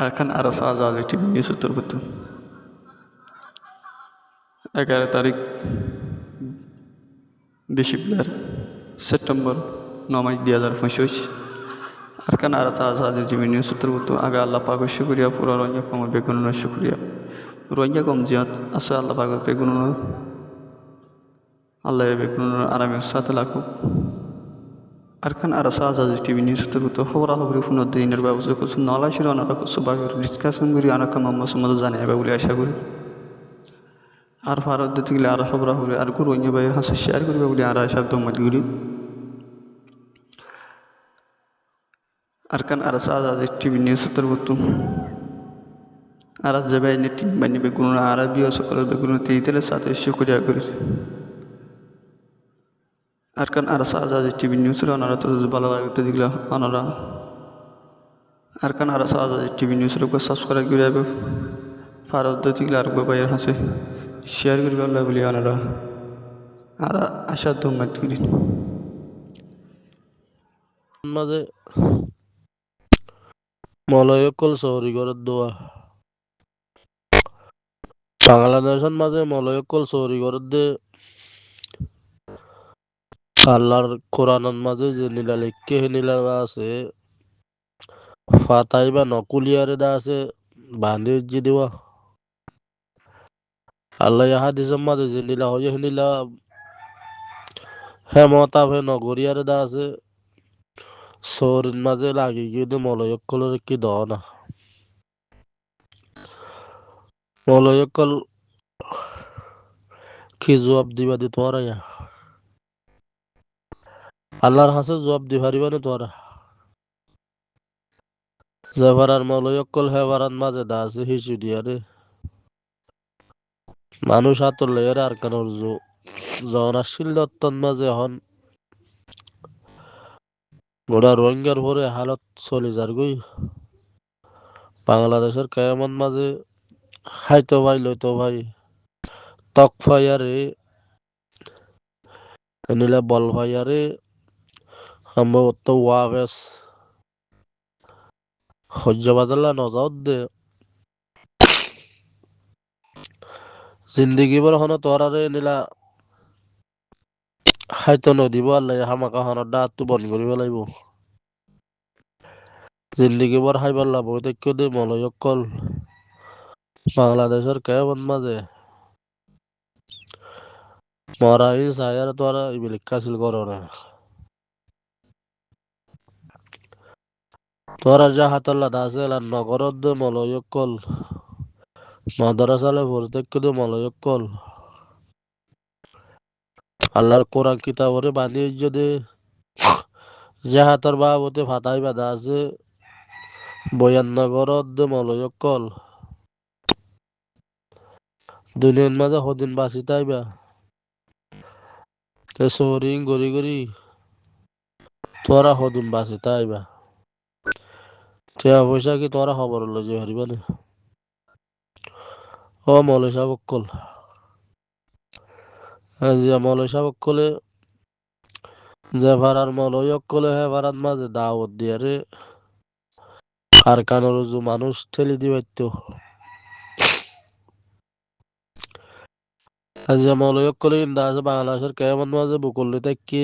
Arakan আরস Azad TV news উত্তরপত্র এগারো তারিখ বিশিপ্লার সেপ্টেম্বর নয় দুই হাজার পঁচিশ। আরখান আরস আজাদ টিভি নিউজ উত্তরপত্র আগে আল্লাহ পাকের শুক্রিয়া, পুরো রঞ্জা কমর বেগুনের শুক্রিয়া। রঞ্জা কম জিয়াত আছে আল্লাহ পাকের বেগুনের। আল্লাহ বেগুনের আরামের সাথে লাগুক। Arkan ara saza tv news turuto hobra hobri funo diনের ব্যবস্থা করছে। নলা শির অনারা করছে বাগের ডিসকাশন করি, আনাকা মাম্মা সম্মত জানে এবার বলে আশা করি। আর ফারত দিতে গেলে আর হবরা হবরি আর গুরু অন্য বাইরের হাসে শেয়ার করবে বলে আর আশার দম্মত করি। arkan ara saza tv news turuto ara যাবে নেটি বানি বেগুন আর বিও সকল বেগুন তেইতেলে সাথে শুকরিয়া করি আর কারণ আর সাজা টিভি নিউজের ওনারা তো ভালো লাগতে দিগলা ওনারা আর কারণ আর সাজা টিভি নিউজের উপর সাবস্ক্রাইব করে যাবে ফারত দিগলা আর বাইরের হাসে। শেয়ার করবে আল্লাহ বলি ওনারা আর আশা ধন্যবাদ করি। মাঝে মলয়কল চৌরিগড়ের দোয়া বাংলাদেশের মাঝে মলয়কল চৌরিগড়ের দে আল্লাহর কোরআনের মাঝে যে নীলা লেখকে হে নীলা আছে, ফাতাই বা নকুলিয়ারে দা আছে বান্ধি উজ্জি দেওয়া। আল্লাহ হাদিসের মাঝে যে নীলা হয় হে নীলা হেমতাপ হে নগরিয়ারে দা আছে। সৌরির মাঝে লাগি গিয়ে মলয়কলের কি দ না মলয়কল কি জবাব দিবা দি তোরা ইয়া আল্লাহর হাসে জবাব দি পারিবা না তোরা। জেভারার মলয়কল হেভারান মাঝে দা আছে হিসু দিয়ারে মানুষ হাতর লেয়ারে আর কেন জনাশীল দত্তন মাঝে হন। গোড়া রোহিঙ্গার পরে হালত চলে যার গই। বাংলাদেশের কেমন মাঝে হাইতো ভাই, লইতো ভাই, তক ফাইয়ারে নিলে বল ফাইয়ারে সম্ভবত ওয়াবেস। সহ্য বাজাল্লা নজাত দে। জিন্দগি বল হন তোরারে নিলা। খাইতো নদিব আল্লাহ হামাকা হনৰ দাঁতটো বন্ধ কৰিব লাগিব। জিন্দগি বৰ খাই পাৰলা বহুতেক্য দে মলয়কল বাংলাদেশৰ কেৱন মাঝে মরাই সায়ার তোরা ইবিলিক কাছিল করো তোরা যা হাতাল্লা দাসে এলা নগরত দে মলয়কল মাদ্রাসালে ভরতেক্য দে মলয়কল আল্লাহর কোরআন কিতাবরে বানিয়ে যদি জাহাতর বাবতে ফাতাই বাধা আছে বয়াননগরত দে মলয়কল দুনিয়ার মাঝে সদিন বাঁচি তাইবা তে সরিং গরি গরি তোরা সদিন বাঁচি তাইবা টিয়া পয়সা কি তোরা খবর লজে হারিবা না ও মৌলাই সাহেব জিয়া মৌলাই সাহেব যে ভাড়ার মৌলাই অক্কলে হে ভাড়ার মাঝে দাওয়াত দিয়ে রে। আর কানোর মানুষ ঠেলি দিবাইতো আজিয়া মৌলাই অক্কলে ইন্দা আছে বাংলাদেশের কেমন মাঝে বুকল্লি তাকি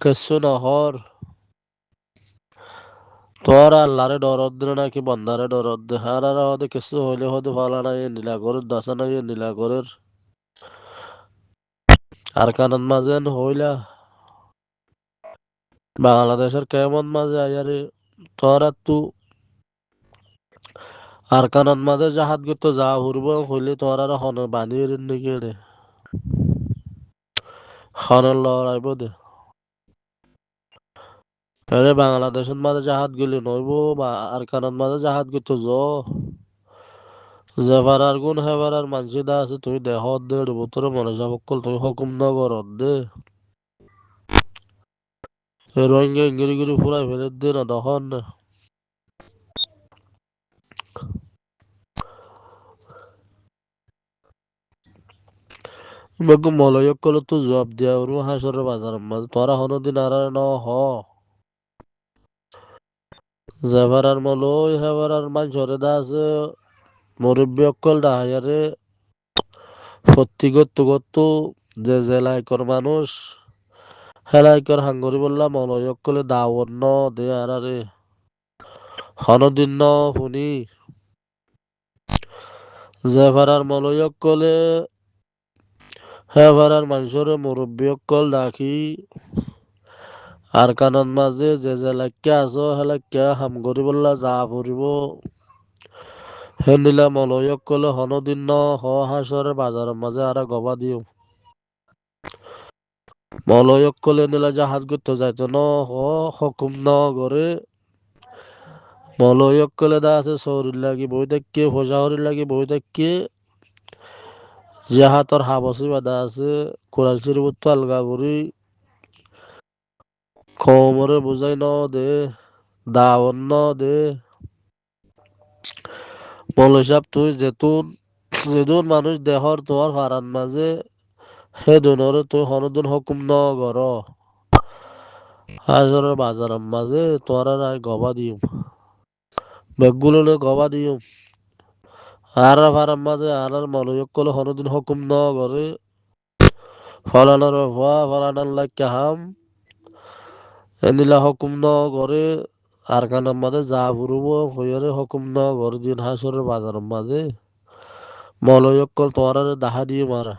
কেসু নহর। তোর আল্লাহরে ডরত দিলে নাকি বন্দারে ডরত দে আর আর হদে কিছু হইলে হদে ফালা নাই নীলাগরের দাসা নাই নীলাগরের আর কানান মাঝে হইলা। বাংলাদেশের কেমন মাঝে আয়ারে তোর আর তু আর কানান মাঝে জাহাত গিয়ে তো যা ঘুরব হইলে তোর আর হন বানিয়ে নাকি রে হনের লড়াইব দে। আরে বাংলাদেশের মাঝে জাহাজ গুলি নইব বা আর কারণ মাঝে জাহাজ গিতো জ। জেভারার গুণ হেভারার মানসি দা আছে, তুমি দেহ দে বতরে মনে যাব, কল তুমি হুকুম নগর দে। রোহিঙ্গা ইঙ্গিরি গিরি ফুরাই ফেলে দে না, তখন। না বেগম মলয়ক কলে তো জবাব দিয়া, ওরু হাসরের বাজার মাঝে, তোরা হনো দিন আর ন হ জেভারার মলয় হেভারার মানসরে দা আছে মুরব্বী অকল সত্যি করতে করতে যে যে লাইকর মানুষ হেলাইকর হাঙ্গরি বললা মলয়ক কলে দাওয়ার ন দে আর আরে হনদিন ন শুনি জেভারার মলয়ক কলে হেভারার মানুষরে মুরব্বী অকল ডাকি আর কানন মাঝে যে যে লাইকা আছো হেলাইকা হাম করি যা ফুরিব হেনিলা মলয়ক কলে হনদিন হ হাসরে বাজারের মাঝে আর গবা দিও। মলয়ক কলে, নিলা জাহাজ করতে যাইতো ন, হ হকুম ন করে মলয়ক কলে, দা আছে শরীর লাগি বই দেখকে ফোসাহরি লাগি বই দেখকে জাহাতর হাবসি বাদা আছে কোরআন শরীফ আলগা করি কমরে বুঝাই ন দে দাওয়ান ন দে। মৌলই সাহেব তুই যেতুন যেতুন মানুষ দেহর তোমার ফারান মাঝে হে দুনরে তুই হনদিন হুকুম ন কর হাজরের বাজারের মাঝে তোরা নাই গবা দিও বেগুলো গবা দিও আর ফারান মাঝে আর আর মলয়ক কলে হনদিন হুকুম ন করে ফলানোর ভয়া, ফলানোর লাগ হাম। এনিলা হুকুম ন করে আর কানের মাঝে যা ফুরব হইয়ারে হুকুম ন করে দিন হাসরের বাজারের মাঝে মলয়ক কল তোমার দাহা দিয়ে মারা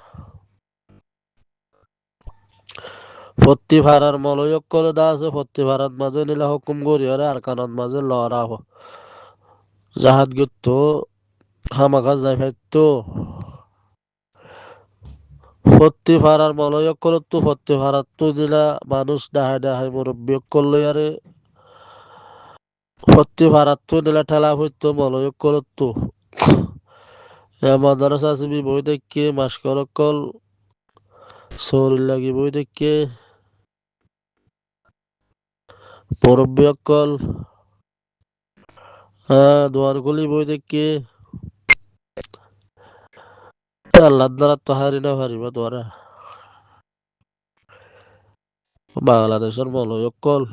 ফত্তি ভাড়ার মলয়ক করে দা আছে ফত্তি ভাড়ার মাঝে নিলা হুকুম করি আরে কানের মাঝে লড়া জাহাজ গিত হামাকা যাই ফাইতো ফত্তি ভাড়ার মলয়ক করে তো ফত্তি তো দিলা মানুষ ডাহাই ডাহাই মুরব্বী করলে আরে ফত্তি তো দিলা ঠেলা হইতো মলয়ক করে তো মাদ্রাসা আসবি বই দেখকে মাস করকল শরীর লাগি বই দেখকে মুরব্বী অকল হ্যাঁ দোয়ার গলি বই দেখকে আল্লাহ দ্বারা তাহারি না ভারিবা দ্বারা বাংলাদেশের মলয় অকল